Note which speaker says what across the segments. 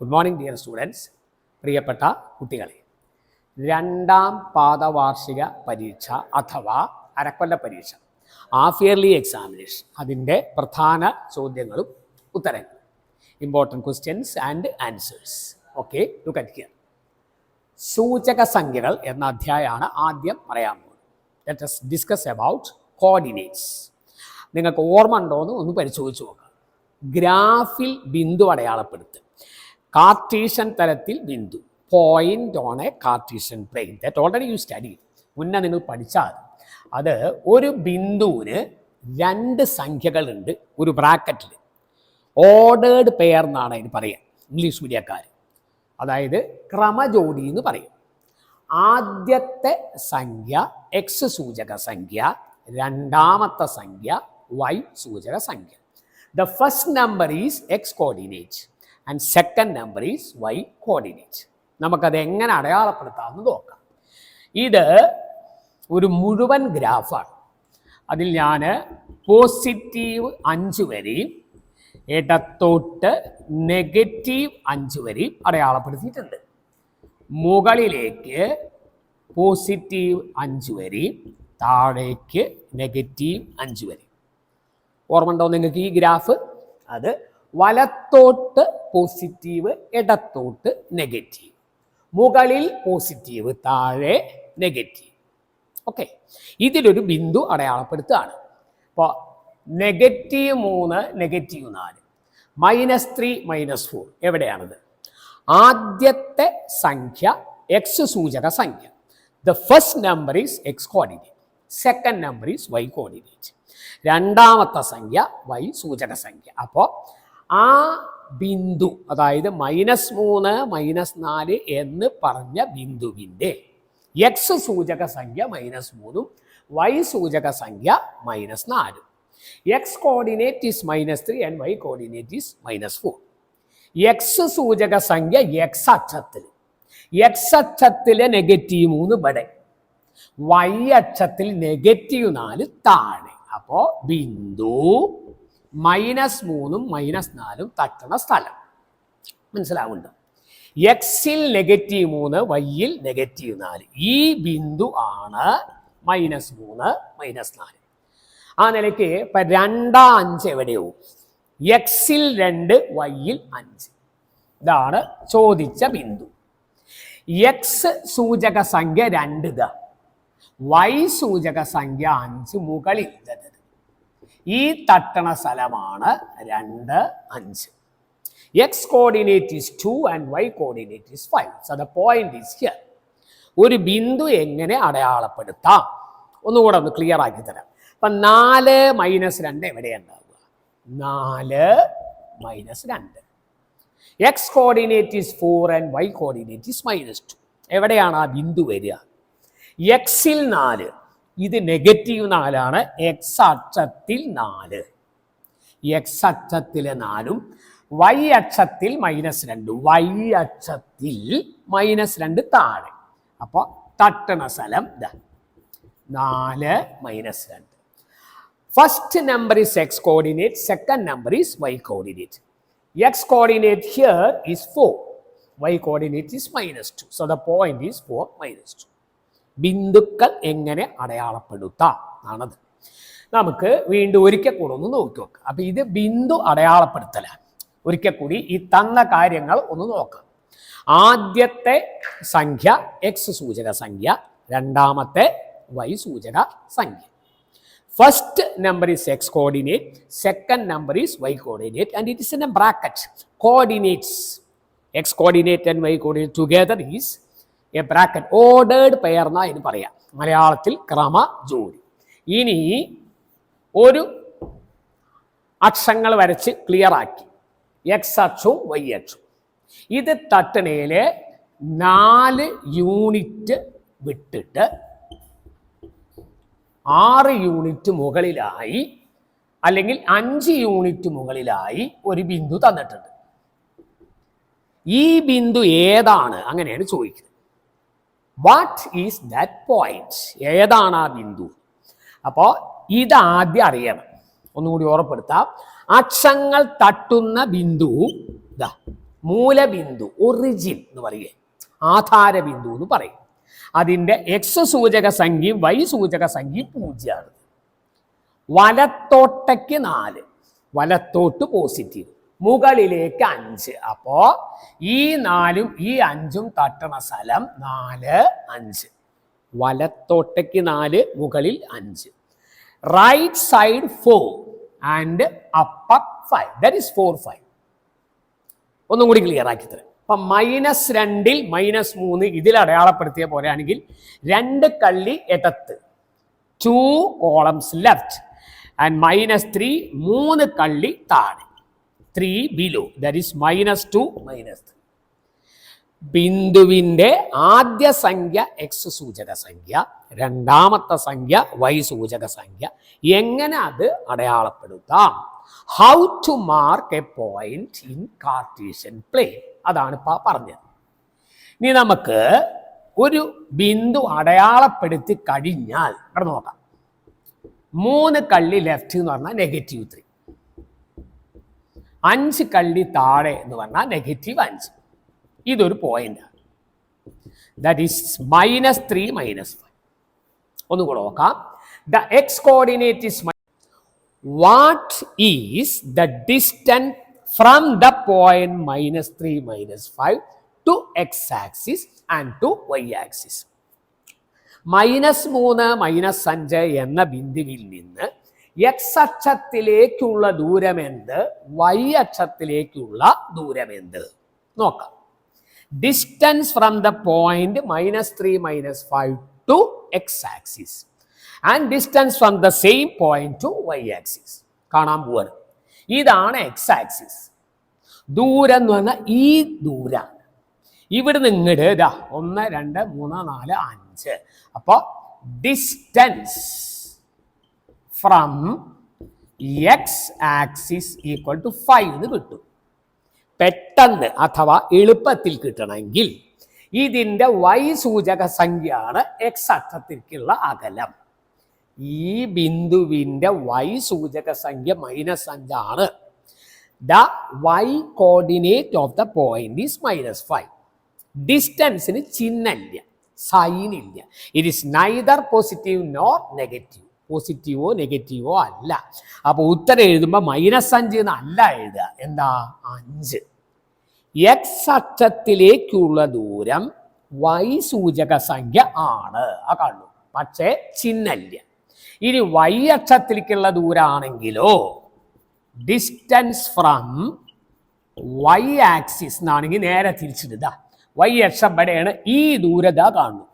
Speaker 1: Good morning dear students പ്രിയപ്പെട്ട കുട്ടികളെ രണ്ടാം പാദവാർഷിക പരീക്ഷ അഥവാ അരക്കൊല്ല പരീക്ഷ ഹാഫ് ഇയർലി എക്സാമിനേഷൻ അതിന്റെ പ്രധാന ചോദ്യങ്ങളും ഉത്തരങ്ങളും important questions and answers okay to cut സൂചക സംഖ്യകൾ എന്ന അധ്യായമാണ് ആദ്യം പറയാൻ പോകുന്നത്. Let us discuss about coordinates നിങ്ങൾക്ക് ഓർമ്മ ഉണ്ടോ എന്ന് ഒന്ന് പരിശോധിച്ച് നോക്കാം. ഗ്രാഫിൽ ബിന്ദു അടയാളപ്പെടുത്തുക കാർട്ടീഷ്യൻ തലത്തിൽ Bindu point on a Cartesian plane that already you study മുന്നേ നിങ്ങൾ പഠിച്ചാൽ അത് ഒരു ബിന്ദുവിന് രണ്ട് സംഖ്യകളുണ്ട് ഒരു ബ്രാക്കറ്റിൽ ഓർഡേർഡ് പെയർ എന്നാണ് അതിന് പറയുക ഇംഗ്ലീഷ് മീഡിയക്കാർ. അതായത് ക്രമജോഡി എന്ന് പറയും. ആദ്യത്തെ സംഖ്യ എക്സ് സൂചക സംഖ്യ രണ്ടാമത്തെ സംഖ്യ വൈ സൂചക സംഖ്യ. The first number is x coordinate and second number is y coordinate നമുക്കത് എങ്ങനെ അടയാളപ്പെടുത്താമെന്ന് നോക്കാം. ഇത് ഒരു മുഴുവൻ ഗ്രാഫാണ് അതിൽ ഞാൻ പോസിറ്റീവ് അഞ്ച് വരെയും ഇടത്തോട്ട് നെഗറ്റീവ് അഞ്ച് വരെയും അടയാളപ്പെടുത്തിയിട്ടുണ്ട്. മുകളിലേക്ക് പോസിറ്റീവ് അഞ്ച് വരെയും താഴേക്ക് നെഗറ്റീവ് അഞ്ച് വരെയും. ഓർമ്മ ഉണ്ടോ നിങ്ങൾക്ക് ഈ ഗ്രാഫ് അത് വലത്തോട്ട് പോസിറ്റീവ് ഇടത്തോട്ട് നെഗറ്റീവ് മുകളിൽ പോസിറ്റീവ് താഴെ നെഗറ്റീവ് ഓക്കെ ഇതിലൊരു ബിന്ദു അടയാളപ്പെടുത്തുകയാണ്. അപ്പോൾ നെഗറ്റീവ് മൂന്ന് നെഗറ്റീവ് നാല്. മൈനസ് ത്രീ മൈനസ് ഫോർ എവിടെയാണത്? ആദ്യത്തെ സംഖ്യ എക്സ് സൂചക സംഖ്യ. The first number is x coordinate second number is y coordinate രണ്ടാമത്തെ സംഖ്യ വൈ സൂചക സംഖ്യ. അപ്പോൾ ആ ബിന്ദു അതായത് മൈനസ് മൂന്ന് മൈനസ് നാല് എന്ന് പറഞ്ഞ ബിന്ദുവിന്റെ എക്സ് സൂചക സംഖ്യ മൈനസ് മൂന്നും വൈ സൂചക സംഖ്യ മൈനസ് നാലും. X coordinate is minus three and y coordinate is minus four x സൂചക സംഖ്യ എക്സ് അക്ഷത്തിൽ. എക്സ് അക്ഷത്തിലെ നെഗറ്റീവ് മൂന്ന് ഇവിടെ. വൈ അക്ഷത്തിൽ നെഗറ്റീവ് നാല് താഴെ. അപ്പോൾ ബിന്ദു മൈനസ് മൂന്നും മൈനസ് നാലും തട്ടണ സ്ഥലം. മനസ്സിലാവുന്നുണ്ട്? എക്സിൽ നെഗറ്റീവ് മൂന്ന് വൈയിൽ നെഗറ്റീവ് നാല്. ഈ ബിന്ദു ആണ് മൈനസ് മൂന്ന് മൈനസ് നാല്. ആ നിലയ്ക്ക് ഇപ്പം രണ്ടാ അഞ്ച് എവിടെയാവും എക്സിൽ രണ്ട് വൈയിൽ അഞ്ച്. ഇതാണ് ചോദിച്ച ബിന്ദു. എക്സ് സൂചക സംഖ്യ രണ്ട് ഇതാ. വൈ സൂചക സംഖ്യ അഞ്ച് മുകളിൽ ഇതത് ഈ തട്ടണ സ്ഥലമാണ് രണ്ട് അഞ്ച്. X coordinate is two and y coordinate is five so the point is here ഒരു ബിന്ദു എങ്ങനെ അടയാളപ്പെടുത്താം? ഒന്നുകൂടെ ഒന്ന് ക്ലിയർ ആക്കി തരാം. അപ്പം നാല് മൈനസ് രണ്ട് എവിടെയുണ്ടാവുക? നാല് മൈനസ് രണ്ട്. X coordinate is four and y coordinate is minus two എവിടെയാണ് ആ ബിന്ദു വരിക? എക്സിൽ നാല്. ഇത് നെഗറ്റീവ് നാലാണ്. എക്സ് അക്ഷത്തിൽ നാല്. എക്സ് അക്ഷത്തിലെ നാലും വൈ അക്ഷത്തിൽ മൈനസ് രണ്ട് വൈ അക്ഷത്തിൽ മൈനസ് രണ്ട് താഴെ. അപ്പോൾ തട്ടണ സ്ഥലം ഇതാ നാല് മൈനസ് രണ്ട്. First number is x coordinate second number is y coordinate x coordinate here is four y coordinate is minus two so the point is four minus two ബിന്ദുക്കൾ എങ്ങനെ അടയാളപ്പെടുത്താം ആണത് നമുക്ക് വീണ്ടും ഒരിക്കൽ കൂടെ ഒന്ന് നോക്കി നോക്കാം. അപ്പം ഇത് ബിന്ദു അടയാളപ്പെടുത്തല ഒരിക്കൽ കൂടി ഈ തന്ന കാര്യങ്ങൾ ഒന്ന് നോക്കാം. ആദ്യത്തെ സംഖ്യ എക്സ് സൂചക സംഖ്യ രണ്ടാമത്തെ വൈ സൂചക സംഖ്യ. First number is x coordinate second number is y coordinate and it is in a bracket coordinates x coordinate and y coordinate together is a bracket. Ordered pair എന്നാ ഇത് പറയാം. മലയാളത്തിൽ ക്രമ ജോഡി ഇനി ഒരു അക്ഷങ്ങൾ വരച്ച് ക്ലിയർ ആക്കി. എക്സ് അക്ഷവും വൈ അക്ഷവും. ഇത് തട്ടണയിൽ നാല് യൂണിറ്റ് വിട്ടിട്ട് ആറ് യൂണിറ്റ് മുകളിലായി അല്ലെങ്കിൽ അഞ്ച് യൂണിറ്റ് മുകളിലായി ഒരു ബിന്ദു തന്നിട്ടുണ്ട്. ഈ ബിന്ദു ഏതാണ്? അങ്ങനെയാണ് ചോദിക്കുന്നത്. വാട്ട് ഈസ് ദാറ്റ് പോയിന്റ് ഏതാണ് ആ ബിന്ദു? അപ്പോൾ ഇതാദ്യം അറിയണം. ഒന്നുകൂടി ഓർപ്പെടുത്താം അക്ഷങ്ങൾ തട്ടുന്ന ബിന്ദു ഇതാ മൂലബിന്ദു ഒറിജിൻ എന്ന് പറയേ ആധാരബിന്ദു എന്ന് പറയും. അതിന്റെ എക്സ് സൂചക സംഖ്യയും വൈ സൂചക സംഖ്യയും പൂജ്യമാണ്. വലത്തോട്ടയ്ക്ക് നാല്. വലത്തോട്ട് പോസിറ്റീവ് മുകളിലേക്ക് അഞ്ച്. അപ്പോ ഈ നാലും ഈ അഞ്ചും തട്ടണ സ്ഥലം നാല് അഞ്ച്. വലത്തോട്ടയ്ക്ക് നാല് മുകളിൽ അഞ്ച്. Right side four and upper five that is four five ഒന്നും കൂടി ക്ലിയർ ആക്കി തരാം അപ്പം മൈനസ് രണ്ടിൽ മൈനസ് മൂന്ന് ഇതിൽ അടയാളപ്പെടുത്തിയ പോലെയാണെങ്കിൽ രണ്ട് കള്ളി ഇടത്ത് two columns left and minus three മൂന്ന് കള്ളി താഴെ. Three below that is minus two minus three ബിന്ദുവിന്റെ ആദ്യ സംഖ്യ എക്സ് സൂചക സംഖ്യ രണ്ടാമത്തെ സംഖ്യ വൈ സൂചക സംഖ്യ. എങ്ങനെ അത് അടയാളപ്പെടുത്താം? How to mark a point in Cartesian plane അതാണ് ഇപ്പൊ പറഞ്ഞത്. ഇനി നമുക്ക് ഒരു ബിന്ദു അടയാളപ്പെടുത്തി കഴിഞ്ഞാൽ ഇവിടെ നോക്കാം. മൂന്ന് കള്ളി ലെഫ്റ്റ് എന്ന് പറഞ്ഞാൽ നെഗറ്റീവ് ത്രീ അഞ്ച് കള്ളി താഴെ എന്ന് പറഞ്ഞാൽ നെഗറ്റീവ് അഞ്ച്. ഇതൊരു point that is minus three minus five ഒന്നും കൂടെ നോക്കാം. The x coordinate is what is the distance from the point minus three minus five to x axis and to y axis minus മൂന്ന് മൈനസ് അഞ്ച് എന്ന ബിന്ദുവിൽ നിന്ന് എക്സ് അക്ഷത്തിലേക്കുള്ള ദൂരമെന്ത്? വൈ അക്ഷത്തിലേക്കുള്ള ദൂരമെന്ത്? നോക്കാം. Distance from the point minus three minus five to x axis and distance from the same point to y axis കാണാൻ പോവാണ്. ഇതാണ് എക്സ് ആക്സിസ് ദൂരം എന്ന് പറഞ്ഞാൽ ഈ ദൂരാണ്. ഇവിടെ നിങ്ങട് ഇതാ ഒന്ന് രണ്ട് മൂന്ന് നാല് അഞ്ച്. അപ്പോൾ distance from x axis equal to five എന്ന് കിട്ടും. പെട്ടെന്ന് അഥവാ എളുപ്പത്തിൽ കിട്ടണമെങ്കിൽ ഇതിന്റെ വൈ സൂചക സംഖ്യയാണ് എക്സ് അക്ഷത്തിലേക്കുള്ള അകലം. ഈ ബിന്ദുവിന്റെ വൈ സൂചക സംഖ്യ മൈനസ് അഞ്ചാണ് the y coordinate of the point is minus five ഡിസ്റ്റൻസിന് ചിഹ്നമില്ല സൈനില്ല it is neither positive nor negative പോസിറ്റീവോ നെഗറ്റീവോ അല്ല. അപ്പോൾ ഉത്തരം എഴുതുമ്പോൾ മൈനസ് അഞ്ച് അല്ല എഴുതുക. എന്താ? അഞ്ച്. എക്സ് അക്ഷത്തിലേക്കുള്ള ദൂരം വൈ സൂചക സംഖ്യ ആണ്. ആ കാണുന്നു. പക്ഷേ ചിഹ്നല്ല. ഇനി വൈ അക്ഷത്തിലേക്കുള്ള ദൂരാണെങ്കിലോ ഡിസ്റ്റൻസ് ഫ്രം വൈ ആക്സിസ് എന്നാണെങ്കിൽ നേരെ തിരിച്ചിടുക. വൈ അക്ഷം വരെയാണ് ഈ ദൂരത കാണുന്നു.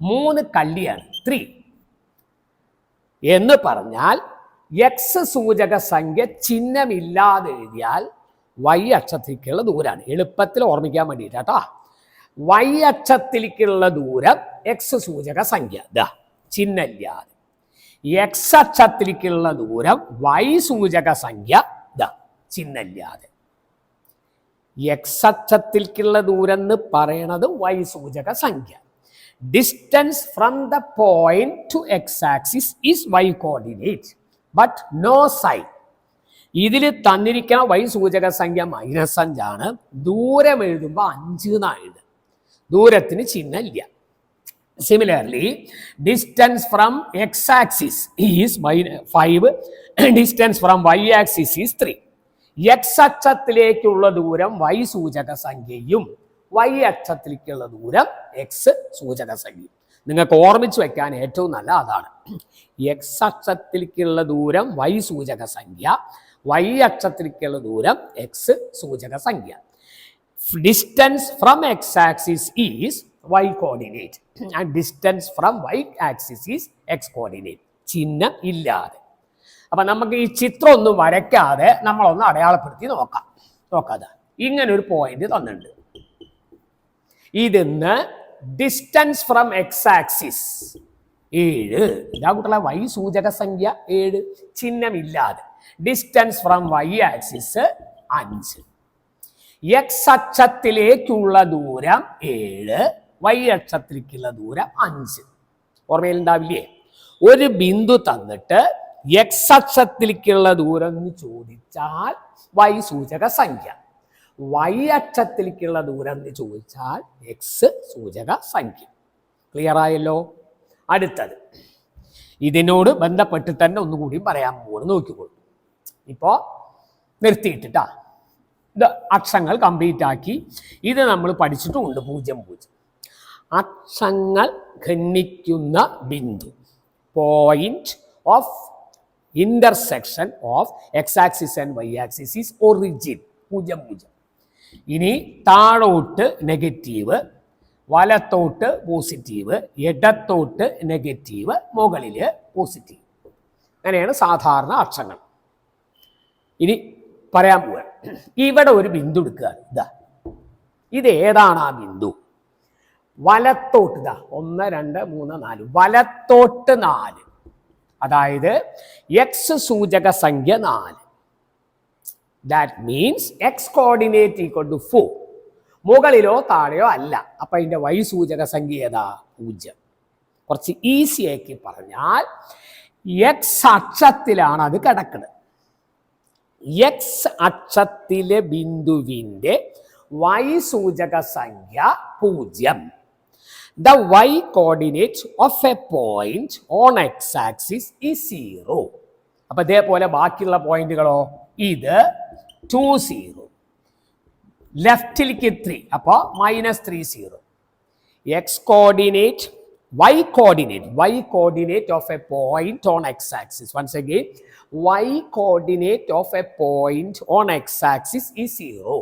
Speaker 1: മൂന്ന് കല്ലിയാണ്. ത്രീ എന്ന് പറഞ്ഞാൽ എക്സ് സൂചക സംഖ്യ ചിഹ്നമില്ലാതെ എഴുതിയാൽ വൈ അക്ഷത്തിലേക്കുള്ള ദൂരമാണ് എളുപ്പത്തിൽ ഓർമ്മിക്കാൻ വേണ്ടിയിട്ട് കേട്ടോ വൈ അക്ഷത്തിലേക്കുള്ള ദൂരം എക്സ് സൂചക സംഖ്യ. ദാ ചിഹ്നമില്ലാതെ. എക്സ് അക്ഷത്തിലേക്കുള്ള ദൂരം വൈ സൂചക സംഖ്യ. ദാ ചിഹ്നമില്ലാതെ. എക്സ് അക്ഷത്തിലേക്കുള്ള ദൂരം എന്ന് പറയണത് വൈ സൂചക സംഖ്യ. From the point to x axis is y coordinate but no sign. ഇതിൽ തന്നിരിക്കുന്ന വൈ സൂചക സംഖ്യ മൈനസ് അഞ്ചാണ് ദൂരം എഴുതുമ്പോൾ അഞ്ച് എന്നാണ് ദൂരത്തിന് ചിഹ്നമില്ല similarly distance from x axis is five distance from y axis is three x അക്ഷത്തിലേക്കുള്ള ദൂരം വൈ സൂചക സംഖ്യയും വൈ അക്ഷത്തിലേക്കുള്ള ദൂരം എക്സ് സൂചക സംഖ്യ. നിങ്ങൾക്ക് ഓർമ്മിച്ച് വെക്കാൻ ഏറ്റവും നല്ല അതാണ്. എക്സ് അക്ഷത്തിലേക്കുള്ള ദൂരം വൈ സൂചക സംഖ്യ. വൈ അക്ഷത്തിലേക്കുള്ള ദൂരം എക്സ് സൂചക സംഖ്യ. Distance from x axis is y coordinate and distance from y axis is x coordinate ചിഹ്നം ഇല്ലാതെ. അപ്പൊ നമുക്ക് ഈ ചിത്രം ഒന്നും വരയ്ക്കാതെ നമ്മളൊന്ന് അടയാളപ്പെടുത്തി നോക്കാം. നോക്കാതെ ഇങ്ങനെ ഒരു പോയിന്റ് തന്നിട്ടുണ്ട്. ഇതിന്ന് ഡിസ്റ്റൻസ് ഫ്രം എക്സ് ആക്സിസ് ഏഴ്. ഇതാ കുട്ടികളെ വൈ സൂചക സംഖ്യ ഏഴ്. ചിഹ്നമില്ലാതെ. ഡിസ്റ്റൻസ് ഫ്രം വൈ ആക്സിസ് അഞ്ച്. എക്സ് അക്ഷത്തിലേക്കുള്ള ദൂരം ഏഴ്. വൈ അക്ഷത്തിലേക്കുള്ള ദൂരം അഞ്ച്. ഓർമ്മയിലുണ്ടാവില്ലേ? ഒരു ബിന്ദു തന്നിട്ട് എക്സ് അക്ഷത്തിലേക്കുള്ള ദൂരം എന്ന് ചോദിച്ചാൽ വൈ സൂചക സംഖ്യ വൈ അക്ഷത്തിലേക്കുള്ള ദൂരം എന്ന് ചോദിച്ചാൽ എക്സ് സൂചക സംഖ്യ. ക്ലിയർ ആയല്ലോ? അടുത്തത്. ഇതിനോട് ബന്ധപ്പെട്ട് തന്നെ ഒന്നുകൂടി പറയാൻ പോകുന്നു നോക്കിക്കോളൂ. ഇപ്പോൾ നിർത്തിയിട്ടിട്ടാ. ഇത് അക്ഷങ്ങൾ കംപ്ലീറ്റ് ആക്കി. ഇത് നമ്മൾ പഠിച്ചിട്ടുമുണ്ട് പൂജ്യം പൂജ്യം. അക്ഷങ്ങൾ ഖണ്ഡിക്കുന്ന Bindu. Point of intersection of x axis and y axis is origin പൂജ്യം പൂജ്യം. ഇനി താഴോട്ട് നെഗറ്റീവ് വലത്തോട്ട് പോസിറ്റീവ് ഇടത്തോട്ട് നെഗറ്റീവ് മുകളിൽ പോസിറ്റീവ് അങ്ങനെയാണ് സാധാരണ അക്ഷങ്ങൾ ഇനി പറയാൻ പോവുക ഇവിടെ ഒരു ബിന്ദു എടുക്കുക. ഇതാ. ഇത് ഏതാണ് ആ ബിന്ദു? വലത്തോട്ട് ഇതാ. ഒന്ന് രണ്ട് മൂന്ന് നാല്. വലത്തോട്ട് നാല്. അതായത് എക്സ് സൂചക സംഖ്യ നാല്. That means x coordinate equal to four മുകളിലോ താഴെയോ അല്ല. അപ്പൊ അതിന്റെ വൈ സൂചക സംഖ്യ ഏതാ? പൂജ്യം. കുറച്ച് ഈസി ആക്കി പറഞ്ഞാൽ എക്സ് അക്ഷത്തിലാണ് അത് കിടക്കുന്നത്. എക്സ് അക്ഷത്തിലെ ബിന്ദുവിന്റെ വൈ സൂചക സംഖ്യ പൂജ്യം. The y coordinate of a point on x axis is zero അപ്പൊ ഇതേപോലെ ബാക്കിയുള്ള പോയിന്റുകളോ? ഇത് ടു സീറോ ലെഫ്റ്റിലേക്ക് ത്രീ അപ്പോൾ minus three zero x coordinate y coordinate y coordinate of a point on x axis once again y coordinate of a point on x axis is zero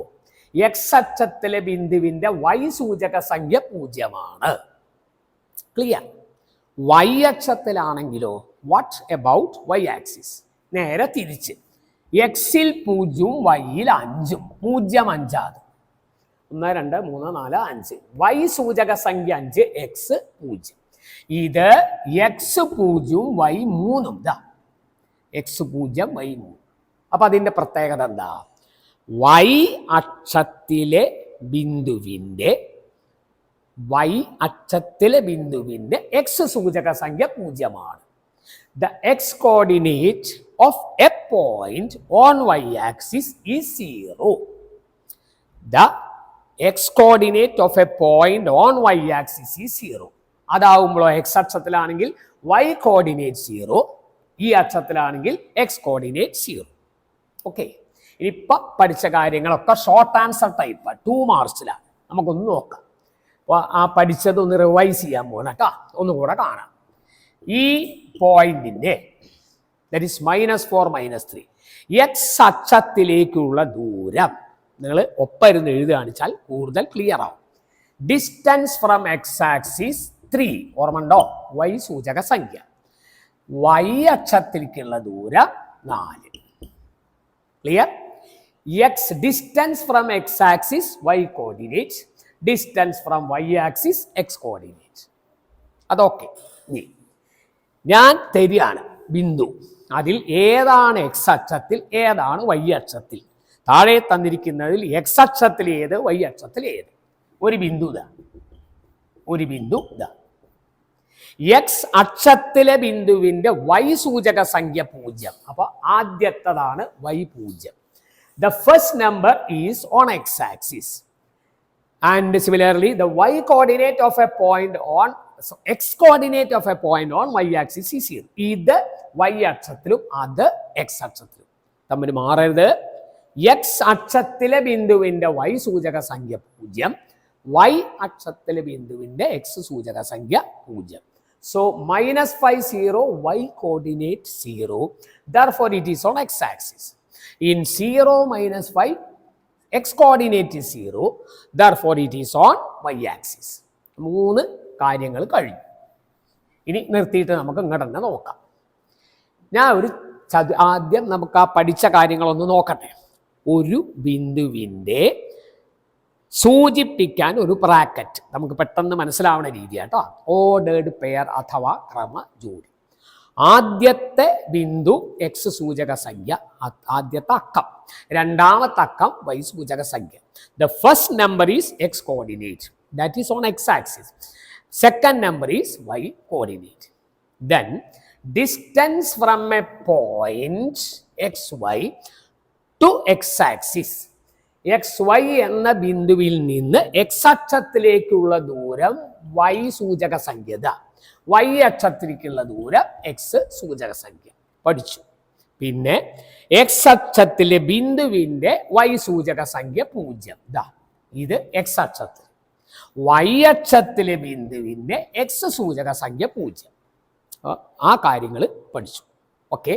Speaker 1: x അക്ഷത്തിലെ ബിന്ദുവിന്റെ y സൂചക സംഖ്യ പൂജ്യമാണ്. Clear y അക്ഷത്തിലാണെങ്കിലോ what about y axis നേരെ തിരിച്ച്. എക്സിൽ പൂജ്യവും വൈയിൽ അഞ്ചും. പൂജ്യം അഞ്ചാത് ഒന്ന് രണ്ട് മൂന്ന് നാല് അഞ്ച്. വൈ സൂചക സംഖ്യ അഞ്ച് എക്സ് പൂജ്യം. ഇത് എക്സ് പൂജ്യവും വൈ മൂന്നും ഇതാ. എക്സ് പൂജ്യം വൈ മൂന്ന്. അപ്പൊ അതിന്റെ പ്രത്യേകത എന്താ? വൈ അക്ഷത്തിലെ ബിന്ദുവിന്റെ വൈ അക്ഷത്തിലെ ബിന്ദുവിന്റെ എക്സ് സൂചക സംഖ്യ പൂജ്യമാണ്. The x coordinate of a point on y axis is zero the x coordinate of a point on y axis is zero അതാവുമ്പോഴോ x അക്ഷത്തിലാണെങ്കിൽ വൈ കോർഡിനേറ്റ് സീറോ ഈ അക്ഷത്തിലാണെങ്കിൽ എക്സ് കോർഡിനേറ്റ് സീറോ ഓക്കെ ഇനിയിപ്പം പഠിച്ച കാര്യങ്ങളൊക്കെ short answer type two മാർക്സിലാണ് നമുക്കൊന്ന് നോക്കാം. അപ്പോൾ ആ പഠിച്ചത് ഒന്ന് റിവൈസ് ചെയ്യാൻ പോകണം കേട്ടോ ഒന്നുകൂടെ കാണാം. ഈ പോയിന്റിന്റെ that is minus four minus three x അക്ഷത്തിലേക്കുള്ള ദൂരം നിങ്ങൾ ഒപ്പരുന്ന് എഴുതുകയാണിച്ചാൽ കൂടുതൽ ക്ലിയർ ആവും. Distance from x axis three ഓർമ്മണ്ടോ y സൂചക സംഖ്യ. വൈ അക്ഷത്തിലേക്കുള്ള ദൂരം നാല്. Clear x distance from x axis y coordinate distance from y axis x coordinate അതൊക്കെ. ഇനി ഞാൻ തരികയാണ്. ബിന്ദു. അതിൽ ഏതാണ് എക്സ് അക്ഷത്തിൽ? ഏതാണ് വൈ അക്ഷത്തിൽ? താഴെ തന്നിരിക്കുന്നതിൽ എക്സ് അക്ഷത്തിൽ ഏത്? വൈ അക്ഷത്തിൽ ഏത്? ഒരു ബിന്ദു ഇതാ. ഒരു ബിന്ദു ഇതാ. എക്സ് അക്ഷത്തിലെ ബിന്ദുവിന്റെ വൈ സൂചക സംഖ്യ പൂജ്യം. അപ്പൊ ആദ്യത്തതാണ് വൈ പൂജ്യം. The first number is on x axis and similarly the y coordinate of a point on x coordinate of a point on y axis is zero ഇത് വൈ അക്ഷത്തിലും അത് എക്സ് അക്ഷത്തിലും. തമ്മിൽ മാറരുത്. എക്സ് അക്ഷത്തിലെ ബിന്ദുവിന്റെ വൈ സൂചക സംഖ്യ പൂജ്യം. വൈ അക്ഷത്തിലെ ബിന്ദുവിന്റെ എക്സ് സൂചക സംഖ്യ പൂജ്യം. So minus five zero y coordinate zero therefore it is on x axis in zero minus five x coordinate zero therefore it is on y axis മൂന്ന് കാര്യങ്ങൾ കഴിഞ്ഞു. ഇനി നിർത്തിയിട്ട് നമുക്ക് ഇങ്ങോട്ട് തന്നെ നോക്കാം. ഞാൻ ഒരു ചതു ആദ്യം നമുക്ക് ആ പഠിച്ച കാര്യങ്ങളൊന്ന് നോക്കട്ടെ. ഒരു ബിന്ദുവിന്റെ സൂചിപ്പിക്കാൻ ഒരു ബ്രാക്കറ്റ്. നമുക്ക് പെട്ടെന്ന് മനസ്സിലാവുന്ന രീതിയാട്ടോ. ഓർഡേഡ് പെയർ അഥവാ ക്രമ ജോഡി ആദ്യത്തെ ബിന്ദു എക്സ് സൂചക സംഖ്യ ആദ്യത്തെ അക്കം. രണ്ടാമത്തെ അക്കം വൈ സൂചക സംഖ്യ. The first number is x coordinate that is on x axis second number is y coordinate. then distance from a point xy to x axis X Y എന്ന ബിന്ദുവിൽ നിന്ന് എക്സ് അക്ഷത്തിലേക്കുള്ള ദൂരം വൈ സൂചക സംഖ്യത വൈ അക്ഷത്തിലേക്കുള്ള ദൂരം എക്സ് സൂചക സംഖ്യ. പഠിച്ചു. പിന്നെ എക്സ് അക്ഷത്തിലെ ബിന്ദുവിന്റെ വൈ സൂചക സംഖ്യ പൂജ്യം. ദാ ഇത് എക്സ് അക്ഷത്തിൽ. വൈ അക്ഷത്തിലെ ബിന്ദുവിന്റെ എക്സ് സൂചക സംഖ്യ പൂജ്യം ആ- കാര്യങ്ങൾ പഠിച്ചു. ഓക്കെ